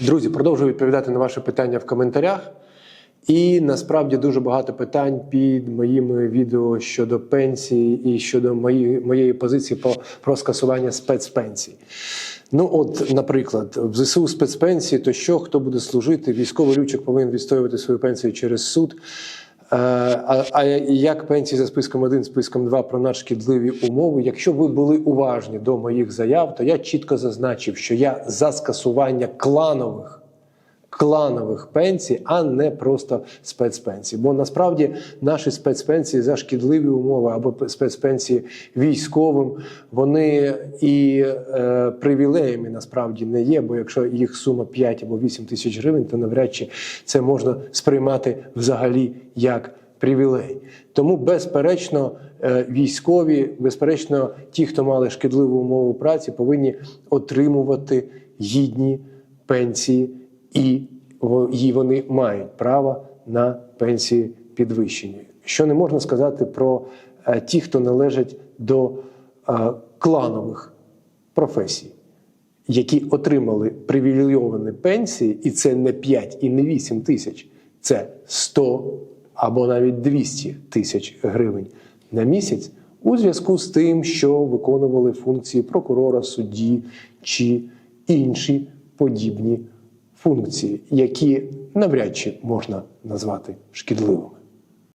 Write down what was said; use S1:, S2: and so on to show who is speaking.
S1: Друзі, продовжую відповідати на ваші питання в коментарях. І насправді дуже багато питань під моїми відео щодо пенсії і щодо моєї, моєї позиції по, про скасування спецпенсій. Ну, от, наприклад, в ЗСУ спецпенсії, то що хто буде служити? Військовий лючок повинен відстоювати свою пенсію через суд. Е, А, а як пенсії за списком 1, списком 2 про надшкідливі умови? Якщо ви були уважні до моїх заяв, то я чітко зазначив, що я за скасування кланових кланових пенсій, а не просто спецпенсій. Бо насправді наші спецпенсії за шкідливі умови або спецпенсії військовим, вони і е, привілеями насправді не є. Бо якщо їх сума 5 або 8 тисяч гривень, то навряд чи це можна сприймати взагалі як привілей. Тому, безперечно, е, військові, безперечно, ті, хто мали шкідливу умову праці, повинні отримувати гідні пенсії, і і вони мають право на пенсії підвищені. Що не можна сказати про е, ті, хто належать до е, кланових професій які отримали привілейовані пенсії, і це не 5 і не 8 тисяч, це 100 або навіть 200 тисяч гривень на місяць у зв'язку з тим, що виконували функції прокурора, судді чи інші подібні функції, які навряд чи можна назвати шкідливими.